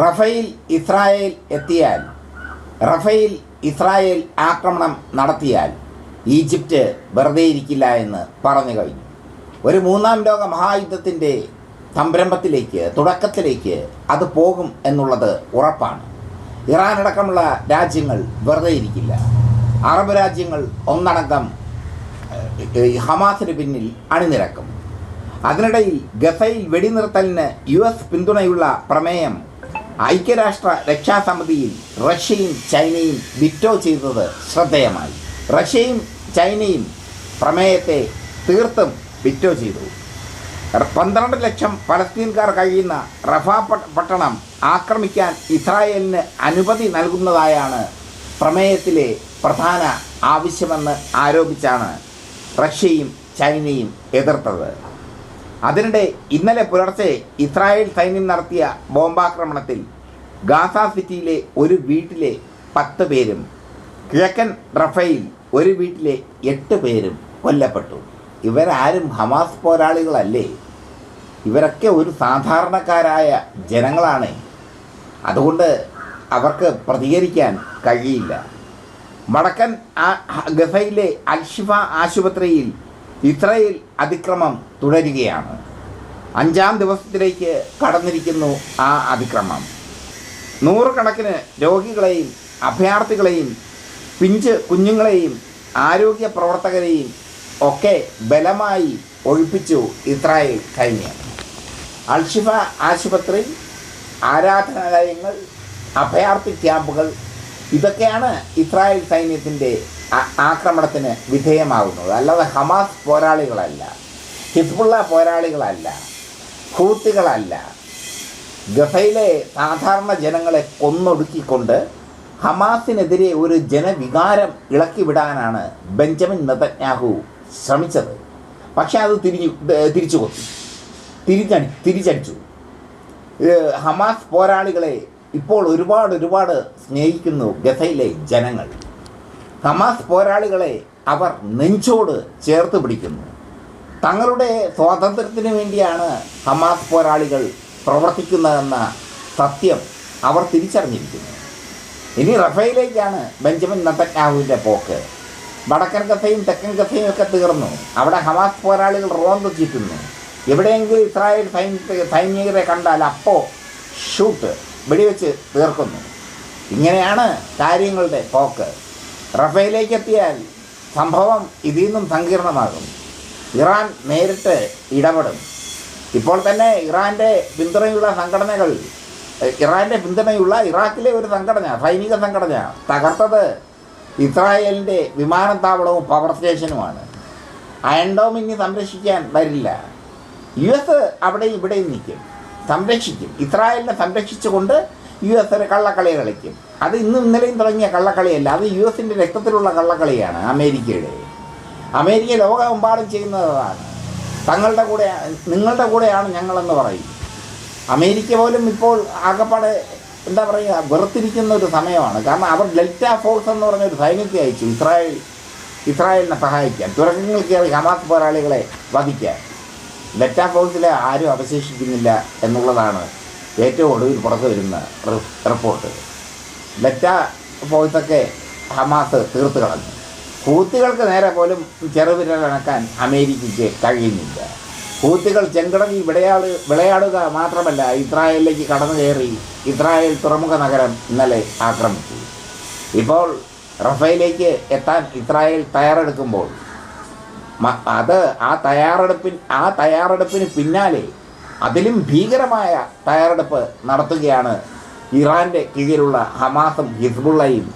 Rafale Israel എത്തിയാൽ Rafah Israel ആക്രമണം നടത്തിയാൽ ഈജിപ്റ്റ് വെറുതെ ഇരിക്കില്ല എന്ന് പറഞ്ഞു കഴിഞ്ഞു. ഒരു മൂന്നാം ലോക മഹായുദ്ധത്തിന്റെ സംരംഭത്തിലേക്ക് തുടക്കത്തിലേക്ക് അത് പോകും എന്നുള്ളത് ഉറപ്പാണ്. ഇറാൻ അടക്കമുള്ള രാജ്യങ്ങൾ വെറുതെ ഇരിക്കില്ല. അറബ് രാജ്യങ്ങൾ ഒന്നടങ്കം ഹമാസിന് പിന്നിൽ അണിനിരക്കും. അതിനിടയിൽ ഗസയിൽ വെടിനിർത്തലിന് യു എസ് പിന്തുണയുള്ള പ്രമേയം ഐക്യരാഷ്ട്ര രക്ഷാസമിതിയിൽ റഷ്യയും ചൈനയും വിറ്റോ ചെയ്തത് ശ്രദ്ധേയമായി. റഷ്യയും ചൈനയും പ്രമേയത്തെ തീർത്തും വിറ്റോ ചെയ്തു. പന്ത്രണ്ട് ലക്ഷം പലസ്തീൻകാർ കഴിയുന്ന റഫ പട്ടണം ആക്രമിക്കാൻ ഇസ്രായേലിന് അനുമതി നൽകുന്നതായാണ് പ്രമേയത്തിലെ പ്രധാന ആവശ്യമെന്ന് ആരോപിച്ചാണ് റഷ്യയും ചൈനയും എതിർത്തത്. അതിനിടെ ഇന്നലെ പുലർച്ചെ ഇസ്രായേൽ സൈന്യം നടത്തിയ ബോംബാക്രമണത്തിൽ ഗാസ സിറ്റിയിലെ ഒരു വീട്ടിലെ പത്ത് പേരും കിഴക്കൻ റഫയിൽ ഒരു വീട്ടിലെ എട്ട് പേരും കൊല്ലപ്പെട്ടു. ഇവരാരും ഹമാസ് പോരാളികളല്ലേ? ഇവരൊക്കെ ഒരു സാധാരണക്കാരായ ജനങ്ങളാണ്. അതുകൊണ്ട് അവർക്ക് പ്രതികരിക്കാൻ കഴിയില്ല. വടക്കൻ ഗസയിലെ അൽഷിഫ ആശുപത്രിയിൽ ഇസ്രായേൽ അതിക്രമം തുടരുകയാണ്. അഞ്ചാം ദിവസത്തിലേക്ക് കടന്നിരിക്കുന്നു ആ അതിക്രമം. നൂറുകണക്കിന് രോഗികളെയും അഭയാർത്ഥികളെയും പിഞ്ച് കുഞ്ഞുങ്ങളെയും ആരോഗ്യ പ്രവർത്തകരെയും ഒക്കെ ബലമായി ഒഴിപ്പിച്ചു ഇസ്രായേൽ സൈന്യം. അൽഷിഫ ആശുപത്രി ആരാധനാലയങ്ങൾ അഭയാർത്ഥി ക്യാമ്പുകൾ ഇതൊക്കെയാണ് ഇസ്രായേൽ സൈന്യത്തിന്റെ ആക്രമണത്തിന് വിധേയമാകുന്നത് അല്ലാതെ ഹമാസ് പോരാളികളല്ല. ഹിസ്ബുള്ള പോരാളികളല്ല. ഹൂത്തികളല്ല. ഗസയിലെ സാധാരണ ജനങ്ങളെ കൊന്നൊടുക്കിക്കൊണ്ട് ഹമാസിനെതിരെ ഒരു ജനവികാരം ഇളക്കിവിടാനാണ് ബെഞ്ചമിൻ നെതന്യാഹു ശ്രമിച്ചത്. പക്ഷേ അത് തിരിഞ്ഞു തിരിച്ചു കൊത്തി തിരിച്ചടി തിരിച്ചടിച്ചു. ഹമാസ് പോരാളികളെ ഇപ്പോൾ ഒരുപാട് ഒരുപാട് സ്നേഹിക്കുന്നു ഗസയിലെ ജനങ്ങൾ. ഹമാസ് പോരാളികളെ അവർ നെഞ്ചോട് ചേർത്ത് പിടിക്കുന്നു. തങ്ങളുടെ സ്വാതന്ത്ര്യത്തിന് വേണ്ടിയാണ് ഹമാസ് പോരാളികൾ പ്രവർത്തിക്കുന്നതെന്ന സത്യം അവർ തിരിച്ചറിഞ്ഞിരിക്കുന്നു. ഇനി റഫയിലേക്കാണ് ബെഞ്ചമിൻ നത്തന്യാഹുവിന്റെ പോക്ക്. വടക്കൻ കഥയും തെക്കൻ കഥയും ഒക്കെ തീർന്നു. അവിടെ ഹമാസ് പോരാളികൾ റോന്ത് ചീറ്റുന്നു. എവിടെയെങ്കിലും ഇസ്രായേൽ സൈനിക സൈനികരെ കണ്ടാൽ അപ്പോൾ ഷൂട്ട് വെടിവെച്ച് തീർക്കുന്നു. ഇങ്ങനെയാണ് കാര്യങ്ങളുടെ പോക്ക്. റഫയിലേക്ക് എത്തിയാൽ സംഭവം ഇതിൽ നിന്നും സങ്കീർണമാകും. ഇറാൻ നേരിട്ട് ഇടപെടും. ഇപ്പോൾ തന്നെ ഇറാന്റെ പിന്തുണയുള്ള സംഘടനകൾ ഇറാന്റെ പിന്തുണയുള്ള ഇറാഖിലെ ഒരു സംഘടന സൈനിക സംഘടന തകർത്തത് ഇസ്രായേലിന്റെ വിമാനത്താവളവും പവർ സ്റ്റേഷനുമാണ് അയൺഡോം ഇനി സംരക്ഷിക്കാൻ വരില്ല. യു എസ് അവിടെയും ഇവിടെയും നിൽക്കും. സംരക്ഷിക്കും. ഇസ്രായേലിനെ സംരക്ഷിച്ചുകൊണ്ട് യു എസ് കള്ളക്കളി കളിക്കും. അത് ഇന്നും ഇന്നലെയും തുടങ്ങിയ കള്ളക്കളിയല്ല. അത് യു എസിന്റെ രക്തത്തിലുള്ള കള്ളക്കളിയാണ് അമേരിക്കയുടെ. അമേരിക്ക ലോകമെമ്പാടും ചെയ്യുന്നതാണ്. തങ്ങളുടെ കൂടെ നിങ്ങളുടെ കൂടെയാണ് ഞങ്ങളെന്ന് പറയും. അമേരിക്ക പോലും ഇപ്പോൾ ആകപ്പാടെ എന്താ പറയുക വെറുത്തിരിക്കുന്ന ഒരു സമയമാണ്. കാരണം അവർ ഡെൽറ്റ ഫോഴ്സ് എന്ന് പറഞ്ഞ ഒരു സൈന്യത്തെ അയച്ചു ഇസ്രായേൽ ഇസ്രായേലിനെ സഹായിക്കാൻ. തുരങ്കങ്ങൾ കയറി ഹമാസ് പോരാളികളെ വധിക്കാൻ. ഡെൽറ്റ ഫോഴ്സിലെ ആരും അവശേഷിക്കുന്നില്ല എന്നുള്ളതാണ് ഏറ്റവും ഒടുവിൽ പുറത്തു വരുന്ന റിപ്പോർട്ട്. ഡെൽറ്റ ഫോഴ്സൊക്കെ ഹമാസ് തീർത്ത് കളഞ്ഞു ഹൂത്തികൾക്ക് നേരെ പോലും ചെറുവിരലണക്കാൻ അമേരിക്കയ്ക്ക് കഴിയുന്നില്ല. ഹൂത്തികൾ ചെങ്കടലിൽ വിളയാട് വിളയാടുക മാത്രമല്ല ഇസ്രായേലിലേക്ക് കടന്നു കയറി ഇസ്രായേൽ തുറമുഖ നഗരം ഇന്നലെ ആക്രമിച്ചു. ഇപ്പോൾ റഫയിലേക്ക് എത്താൻ ഇസ്രായേൽ തയ്യാറെടുക്കുമ്പോൾ അത് ആ തയ്യാറെടുപ്പിൻ ആ തയ്യാറെടുപ്പിന് പിന്നാലെ അതിലും ഭീകരമായ തയ്യാറെടുപ്പ് നടത്തുകയാണ് ഇറാന്റെ കീഴിലുള്ള ഹമാസും ഹിസ്ബുള്ളയും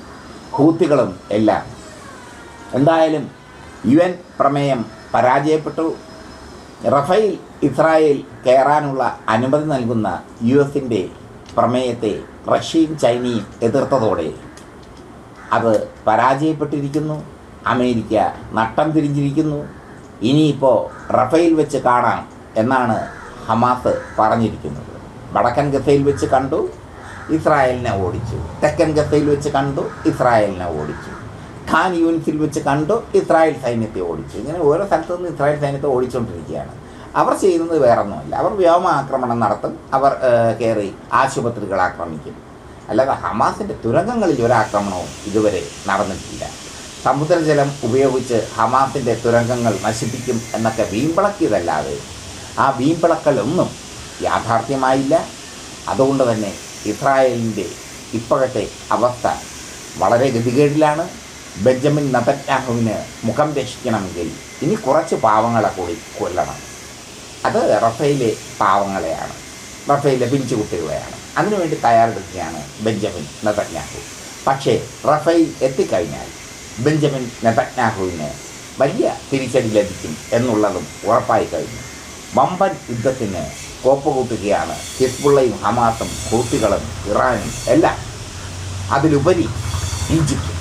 ഹൂത്തികളും എല്ലാം. എന്തായാലും യു എൻ പ്രമേയം പരാജയപ്പെട്ടു. റഫേൽ ഇസ്രായേൽ കയറാനുള്ള അനുമതി നൽകുന്ന യു എസിന്റെ പ്രമേയത്തെ റഷ്യയും ചൈനയും എതിർത്തതോടെ അത് പരാജയപ്പെട്ടിരിക്കുന്നു. അമേരിക്ക നട്ടം തിരിഞ്ഞിരിക്കുന്നു. ഇനിയിപ്പോൾ റഫേൽ വെച്ച് കാണാം എന്നാണ് ഹമാസ് പറഞ്ഞിരിക്കുന്നത്. വടക്കൻ ഗസയിൽ വെച്ച് കണ്ടു. ഇസ്രായേലിനെ ഓടിച്ചു. തെക്കൻ ഗസയിൽ വെച്ച് കണ്ടു ഇസ്രായേലിനെ ഓടിച്ചു. ഖാൻ യൂണിറ്റിൽ വെച്ച് കണ്ടു ഇസ്രായേൽ സൈന്യത്തെ ഓടിച്ചു. ഇങ്ങനെ ഓരോ സ്ഥലത്തു നിന്ന് ഇസ്രായേൽ സൈന്യത്തെ ഓടിച്ചുകൊണ്ടിരിക്കുകയാണ് അവർ ചെയ്യുന്നത് വേറൊന്നുമല്ല. അവർ വ്യോമ ആക്രമണം നടത്തും. അവർ കയറി ആശുപത്രികൾ ആക്രമിക്കും. അല്ലാതെ ഹമാസിന്റെ തുരങ്കങ്ങളിൽ ഒരാക്രമണവും ഇതുവരെ നടന്നിട്ടില്ല. സമുദ്രജലം ഉപയോഗിച്ച് ഹമാസിന്റെ തുരങ്കങ്ങൾ നശിപ്പിക്കും എന്നൊക്കെ വീമ്പിളക്കിയതല്ലാതെ ആ വീമ്പിളക്കലൊന്നും യാഥാർത്ഥ്യമായില്ല. അതുകൊണ്ട് തന്നെ ഇസ്രായേലിന്റെ ഇപ്പോഴത്തെ അവസ്ഥ വളരെ ഗതികേടിലാണ്. ബെഞ്ചമിൻ നതന്യാഹുവിന് മുഖം രക്ഷിക്കണമെങ്കിൽ ഇനി കുറച്ച് പാവങ്ങളെ കൂടി കൊല്ലണം. അത് റഫയിലെ പാവങ്ങളെയാണ്. റഫയിലെ പിഞ്ചുകുട്ടികളെയാണ് അതിനുവേണ്ടി തയ്യാറെടുക്കുകയാണ് ബെഞ്ചമിൻ നതന്യാഹു. പക്ഷേ റഫൈൽ എത്തിക്കഴിഞ്ഞാൽ ബെഞ്ചമിൻ നെതന്യാഹുവിന് വലിയ തിരിച്ചടി ലഭിക്കും എന്നുള്ളതും ഉറപ്പായി കഴിഞ്ഞു. വമ്പൻ യുദ്ധത്തിന് കോപ്പുകൂട്ടുകയാണ് ഹിസ്ബുള്ളയും ഹമാസും ഹൂത്തികളും ഇറാനും എല്ലാം. അതിലുപരി ഈജിപ്ത്.